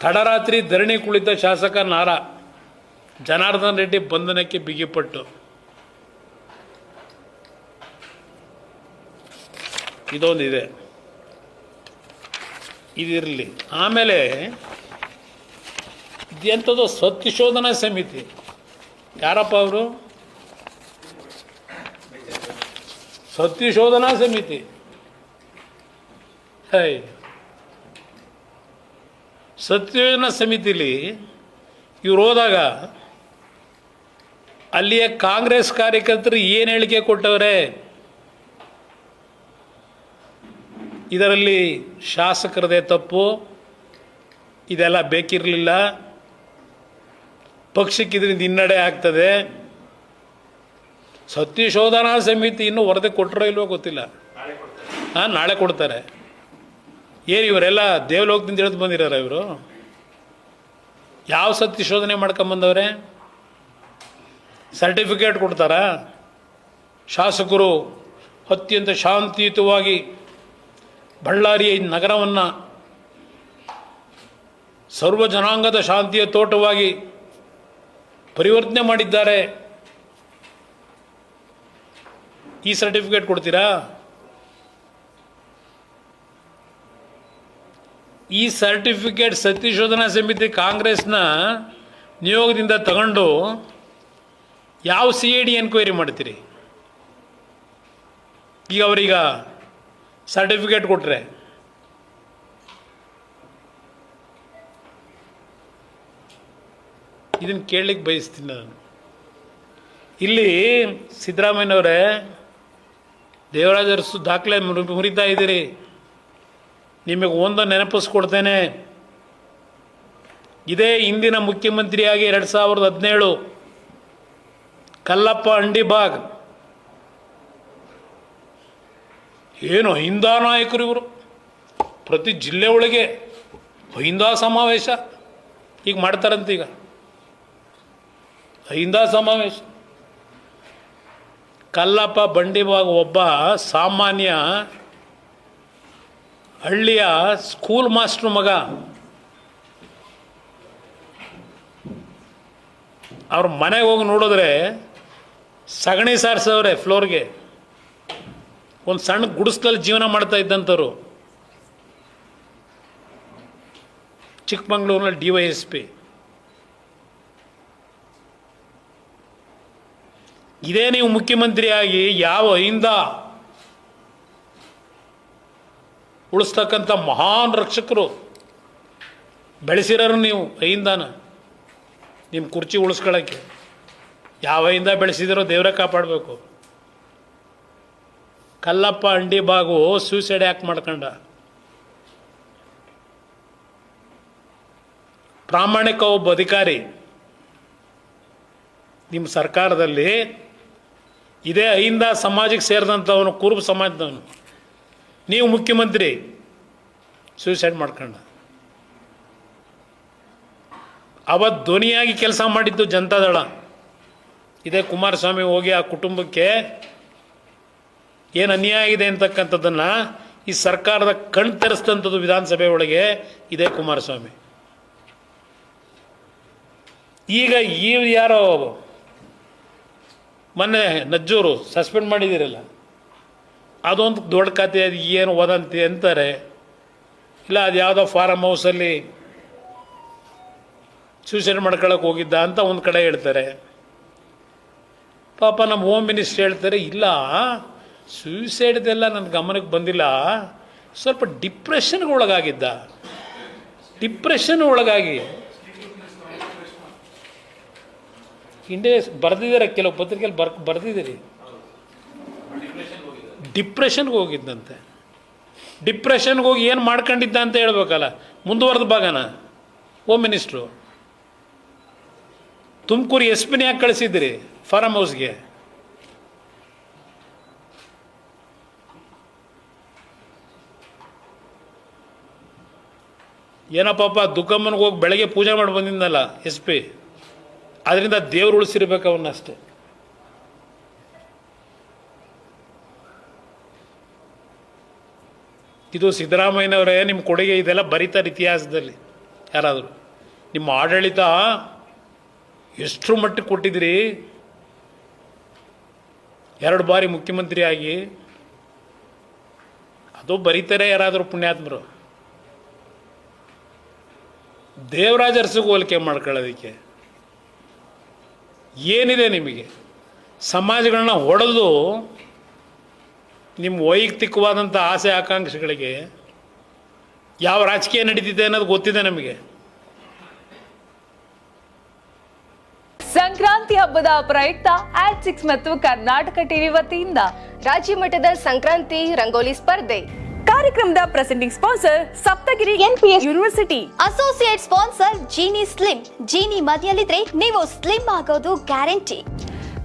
ತಡರಾತ್ರಿ ಧರಣಿ ಕುಳಿತ ಶಾಸಕ ನಾರಾ ಜನಾರ್ದನ್ ರೆಡ್ಡಿ ಬಂಧನಕ್ಕೆ ಬಿಗಿಪಟ್ಟು. ಇದೊಂದಿದೆ. ಇದಿರಲಿ. ಆಮೇಲೆ ಇದೆಂಥದ್ದು ಸತ್ಯಶೋಧನಾ ಸಮಿತಿ. ಯಾರಪ್ಪ ಅವರು? ಸತ್ಯಶೋಧನಾ ಸಮಿತಿ. ಹೈ. ಸತ್ಯಶೋಧನಾ ಸಮಿತಿಲಿ ಇವ್ರು ಹೋದಾಗ ಅಲ್ಲಿಯ ಕಾಂಗ್ರೆಸ್ ಕಾರ್ಯಕರ್ತರು ಏನು ಹೇಳಿಕೆ ಕೊಟ್ಟವರೇ? ಇದರಲ್ಲಿ ಶಾಸಕರದೇ ತಪ್ಪು ಇದೆಲ್ಲ ಬೇಕಿರಲಿಲ್ಲ. ಪಕ್ಷಕ್ಕೆ ಇದರಿಂದ ಹಿನ್ನಡೆ ಆಗ್ತದೆ. ಸತ್ಯಶೋಧನಾ ಸಮಿತಿ ಇನ್ನೂ ವರದಿ ಕೊಟ್ಟರೋ ಇಲ್ವೋ ಗೊತ್ತಿಲ್ಲ. ಹಾಂ ನಾಳೆ ಕೊಡ್ತಾರೆ. ಏನು ಇವರೆಲ್ಲ ದೇವಲೋಕದಿಂದ ಇಳಿದು ಬಂದಿರಾರ ಇವರು? ಯಾವ ಸತ್ಯಶೋಧನೆ ಮಾಡ್ಕೊಂಬಂದವ್ರೆ ಸರ್ಟಿಫಿಕೇಟ್ ಕೊಡ್ತಾರಾ? ಶಾಸಕರು ಅತ್ಯಂತ ಶಾಂತಿಯುತವಾಗಿ ಬಳ್ಳಾರಿಯ ನಗರವನ್ನು ಸರ್ವ ಜನಾಂಗದ ಶಾಂತಿಯ ತೋಟವಾಗಿ ಪರಿವರ್ತನೆ ಮಾಡಿದ್ದಾರೆ. ಈ ಸರ್ಟಿಫಿಕೇಟ್ ಕೊಡ್ತೀರಾ? ಈ ಸರ್ಟಿಫಿಕೇಟ್ ಸತ್ಯಶೋಧನಾ ಸಮಿತಿ ಕಾಂಗ್ರೆಸ್ನ ನಿಯೋಗದಿಂದ ತಗೊಂಡು ಯಾವ ಸಿ ಎ ಡಿ ಎನ್ಕ್ವೈರಿ ಮಾಡ್ತೀರಿ? ಈಗ ಅವರೀಗ ಸರ್ಟಿಫಿಕೇಟ್ ಕೊಟ್ಟರೆ ಇದನ್ನು ಕೇಳಲಿಕ್ಕೆ ಬಯಸ್ತೀನಿ ನಾನು. ಇಲ್ಲಿ ಸಿದ್ದರಾಮಯ್ಯನವರೇ ದೇವರಾಜ ಅರಸು ದಾಖಲೆ ಮುರಿ- ಮುರಿತಾ ಇದ್ದೀರಿ. ನಿಮಗೆ ಒಂದು ನೆನಪಿಸ್ಕೊಡ್ತೇನೆ. ಇದೇ ಇಂದಿನ ಮುಖ್ಯಮಂತ್ರಿಯಾಗಿ ಎರಡು ಸಾವಿರದ ಹದಿನೇಳು ಕಲ್ಲಪ್ಪ ಅಂಡಿಬಾಗ್ ಏನು ಅಹಿಂದ ನಾಯಕರು ಇವರು? ಪ್ರತಿ ಜಿಲ್ಲೆ ಒಳಗೆ ಅಹಿಂದ ಸಮಾವೇಶ ಈಗ ಮಾಡ್ತಾರಂತ ಈಗ. ಅಹಿಂದ ಸಮಾವೇಶ. ಕಲ್ಲಪ್ಪ ಬಂಡಿಬಾಗ್ ಒಬ್ಬ ಸಾಮಾನ್ಯ ಹಳ್ಳಿಯ ಸ್ಕೂಲ್ ಮಾಸ್ಟರ್ ಮಗ. ಅವ್ರ ಮನೆಗೆ ಹೋಗಿ ನೋಡಿದ್ರೆ ಸಗಣಿ ಸಾರಿಸವ್ರೆ ಫ್ಲೋರ್ಗೆ. ಒಂದು ಸಣ್ಣ ಗುಡಿಸ್ಲಲ್ಲಿ ಜೀವನ ಮಾಡ್ತಾ ಇದ್ದಂಥವ್ರು ಚಿಕ್ಕಮಂಗ್ಳೂರಿನಲ್ಲಿ ಡಿ ವೈ ಎಸ್ ಪಿ. ಇದೇ ನೀವು ಮುಖ್ಯಮಂತ್ರಿಯಾಗಿ ಯಾವ ಹಿಂದ ಉಳಿಸ್ತಕ್ಕಂಥ ಮಹಾನ್ ರಕ್ಷಕರು. ಬೆಳೆಸಿರೋರು ನೀವು ಅಯ್ಯಿಂದಾನ ನಿಮ್ಮ ಕುರ್ಚಿ ಉಳಿಸ್ಕೊಳ್ಳೋಕ್ಕೆ. ಯಾವ ಅಯ್ಯಿಂದ ಬೆಳೆಸಿದಿರೋ ದೇವರೇ ಕಾಪಾಡಬೇಕು. ಕಲ್ಲಪ್ಪ ಅಂಡಿ ಬಾಗು ಸೂಸೈಡ್ ಯಾಕೆ ಮಾಡ್ಕೊಂಡ. ಪ್ರಾಮಾಣಿಕ ಒಬ್ಬ ಅಧಿಕಾರಿ ನಿಮ್ಮ ಸರ್ಕಾರದಲ್ಲಿ ಇದೇ ಅಹಿಂದ ಸಮಾಜಕ್ಕೆ ಸೇರಿದಂಥವನು ಕುರುಬ ಸಮಾಜದವನು. ನೀವು ಮುಖ್ಯಮಂತ್ರಿ ಸೂಸೈಡ್ ಮಾಡ್ಕೊಂಡ. ಅವತ್ತು ಧ್ವನಿಯಾಗಿ ಕೆಲಸ ಮಾಡಿದ್ದು ಜನತಾದಳ. ಇದೇ ಕುಮಾರಸ್ವಾಮಿ ಹೋಗಿ ಆ ಕುಟುಂಬಕ್ಕೆ ಏನು ಅನ್ಯಾಯ ಆಗಿದೆ ಅಂತಕ್ಕಂಥದ್ದನ್ನು ಈ ಸರ್ಕಾರದ ಕಣ್ ತೆರೆಸಿದಂಥದ್ದು ವಿಧಾನಸಭೆ ಒಳಗೆ ಇದೇ ಕುಮಾರಸ್ವಾಮಿ. ಈಗ ಈ ಯಾರೋ ಮೊನ್ನೆ ನಜ್ಜೂರು ಸಸ್ಪೆಂಡ್ ಮಾಡಿದ್ದೀರಲ್ಲ. ಅದೊಂದು ದೊಡ್ಡ ಕತೆ, ಅದು ಏನು ವದಂತಿ ಅಂತಾರೆ. ಇಲ್ಲ, ಅದು ಯಾವುದೋ ಫಾರಮ್ ಹೌಸಲ್ಲಿ ಸೂಸೈಡ್ ಮಾಡ್ಕೊಳಕ್ಕೆ ಹೋಗಿದ್ದ ಅಂತ ಒಂದು ಕಡೆ ಹೇಳ್ತಾರೆ. ಪಾಪ ನಮ್ಮ ಹೋಮ್ ಮಿನಿಸ್ಟರ್ ಹೇಳ್ತಾರೆ, ಇಲ್ಲ ಸೂಸೈಡ್ದೆಲ್ಲ ನನ್ನ ಗಮನಕ್ಕೆ ಬಂದಿಲ್ಲ. ಸ್ವಲ್ಪ ಡಿಪ್ರೆಷನ್ಗೆ ಒಳಗಾಗಿದ್ದ. ಡಿಪ್ರೆಷನ್ ಒಳಗಾಗಿ. ಹಿಂದೆ ಬರೆದಿದ್ದಾರೆ, ಕೆಲವು ಪತ್ರಿಕೆಯಲ್ಲಿ ಬರ್ ಬರೆದಿದ್ದೀರಿ. ಡಿಪ್ರೆಷನ್ಗೆ ಹೋಗಿದ್ದಂತೆ. ಡಿಪ್ರೆಷನ್ಗೆ ಹೋಗಿ ಏನು ಮಾಡ್ಕೊಂಡಿದ್ದ ಅಂತ ಹೇಳ್ಬೇಕಲ್ಲ. ಮುಂದುವರೆದ ಭಾಗನ ಹೋಮ್ ಮಿನಿಸ್ಟ್ರು ತುಮಕೂರು ಎಸ್ ಪಿನ ಯಾಕೆ ಕಳಿಸಿದ್ರಿ ಫಾರಮ್ ಹೌಸ್ಗೆ ಏನಪ್ಪಪ್ಪ ದುಃಖಮ್ಮನಿಗೆ ಹೋಗಿ ಬೆಳಗ್ಗೆ ಪೂಜೆ ಮಾಡಿ ಬಂದಿದ್ದಲ್ಲ ಎಸ್ ಪಿ ಅದರಿಂದ ದೇವ್ರು ಉಳಿಸಿರ್ಬೇಕು ಅವನ್ನಷ್ಟೇ ಇದು ಸಿದ್ದರಾಮಯ್ಯನವರೇ ನಿಮ್ಮ ಕೊಡುಗೆ ಇದೆಲ್ಲ ಬರೀತಾರೆ ಇತಿಹಾಸದಲ್ಲಿ. ಯಾರಾದರೂ? ನಿಮ್ಮ ಆಡಳಿತ ಎಷ್ಟು ಮಟ್ಟಿಗೆ ಕೊಟ್ಟಿದ್ದೀರಿ? ಎರಡು ಬಾರಿ ಮುಖ್ಯಮಂತ್ರಿಯಾಗಿ. ಅದು ಬರೀತಾರೆ ಯಾರಾದರೂ ಪುಣ್ಯಾತ್ಮರು? ದೇವರಾಜ ಅರಸಿಗೆ ಹೋಲಿಕೆ ಮಾಡ್ಕೊಳ್ಳೋದಕ್ಕೆ. ಏನಿದೆ ನಿಮಗೆ? ಸಮಾಜಗಳನ್ನ ಹೊಡೆದು ನಿಮ್ಮ ವೈಯಕ್ತಿಕವಾದಂಥ ಆಸೆ ಆಕಾಂಕ್ಷೆಗಳಿಗೆ ಯಾವ ರಾಜಕೀಯ ನಡೀತಿದೆ ಅನ್ನೋದು ಗೊತ್ತಿದೆ ನಮಗೆ. ಸಂಕ್ರಾಂತಿ ಹಬ್ಬದ ಪ್ರಯುಕ್ತ ಆಟ್ ಸಿಕ್ಸ್ ಮತ್ತು ಕರ್ನಾಟಕ ಟಿವಿ ವತಿಯಿಂದ ರಾಜ್ಯ ಮಟ್ಟದ ಸಂಕ್ರಾಂತಿ ರಂಗೋಲಿ ಸ್ಪರ್ಧೆ. ಕಾರ್ಯಕ್ರಮದ presenting sponsor Saptagiri NPS university associate sponsor Jeeni slim. Jeeni ಮನೆಯಲ್ಲಿದ್ರೆ ನೀವು ಸ್ಲಿಮ್ ಆಗೋದು guarantee